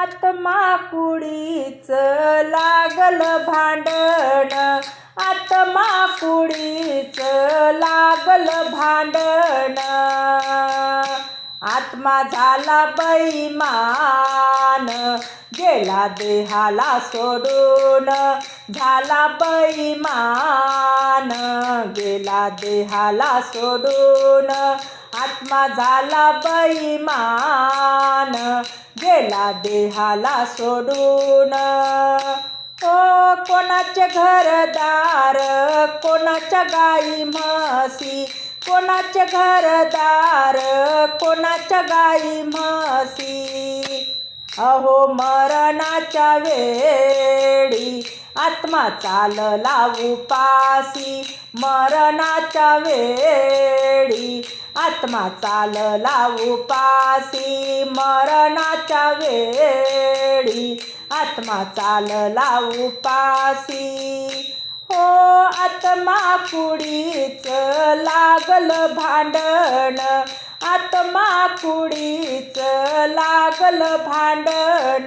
आत्मा कुडीच लागल भांडण. आत्मा कुडीच लागल भांडण. आत्मा झाला बैमान गेला देहाला सोडून. झाला बैमान गेला देहाला सोडून. आत्मा झाला बैमान गेला देहाला सोडून. ओ कोणाचे घरदार कोणाच्या गाई म्हशी कोणाचे घरदार कोणाच्या गाई म्हशी. अहो मरणाच्या वेळी आत्मा चालला उपासी मरणाच्या वेळी आत्मा चालला उपासी मरणाच्या वेळी आत्मा चालला उपासी हो आत्मा पुढीच लागल भांडण. आत्मा पुढीच लागल भांडण.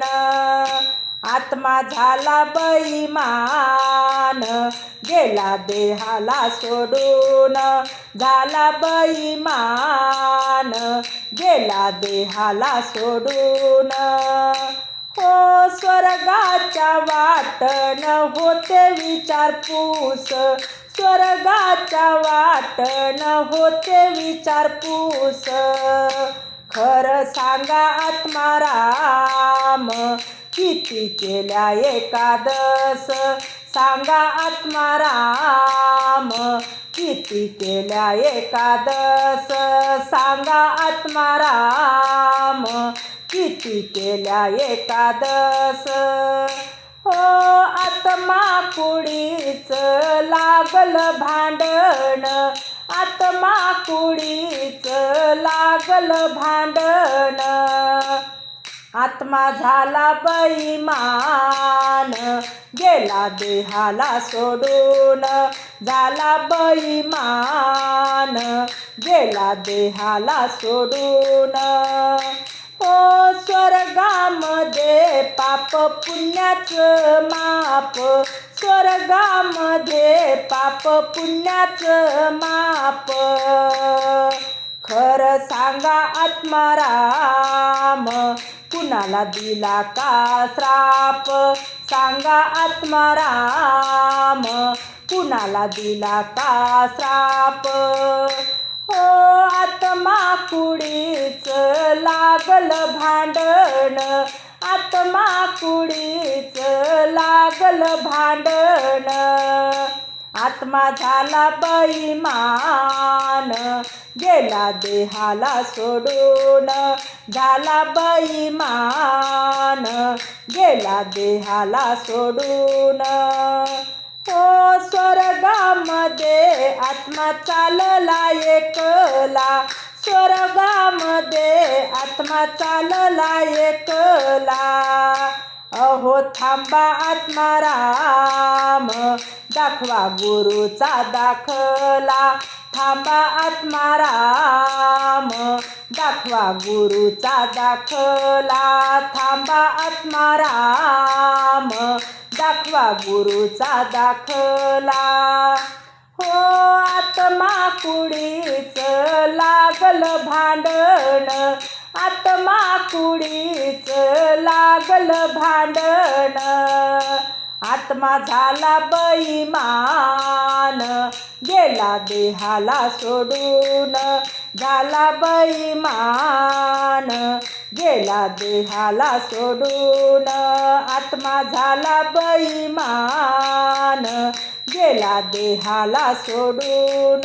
आत्मा झाला बैमान गेला देहाला सोडून. झाला बैमान गेला देहाला सोडून. हो स्वर्गाच्या वाटण होते विचारपूस स्वर्गाच्या वाटण होते विचारपूस खरं सांगा आत्माराम किती केल्या एकादस? सांगा आत्माराम. किती केल्या एकादस? सांगा आत्माराम. किती केल्या एकादस? हो आत्मा कुडीच लागल भांडण. आत्मा कुडीच लागल भांडण. आत्मा झाला बैमान गेला देहाला सोडून. झाला बैमान गेला देहाला सोडून. हो स्वर्गामध्ये पाप पुण्याचं माप स्वर्गामध्ये पाप पुण्याचं माप. खरं सांगा आत्माराम कुणाला दिला का श्राप? सांगा आत्माराम. कुणाला दिला का श्राप? हो आत्मा कुडीच लागल भांडण. आत्मा कुडीच लागल भांडण. आत्मा झाला बैमान गेला देहाला सोडून. झाला बैमान गेला देहाला सोडून. हो स्वर्गामध्ये आत्मा चालला एकला स्वर्गामध्ये आत्मा चालला एकला. अहो थांबा आत्माराम दाखवा गुरुचा दाखला. थांबा आत्माराम दाखवा गुरुचा दाखला. थांबा आत्माराम दाखवा गुरुचा दाखला. हो आत्मा कुडीच लागल भांडण. आत्मा कुडीच लागल भांडण. आत्मा झाला बैमान गेला देहाला सोडून. झाला बैमान गेला देहाला सोडून. आत्मा झाला बैमान गेला देहाला सोडून.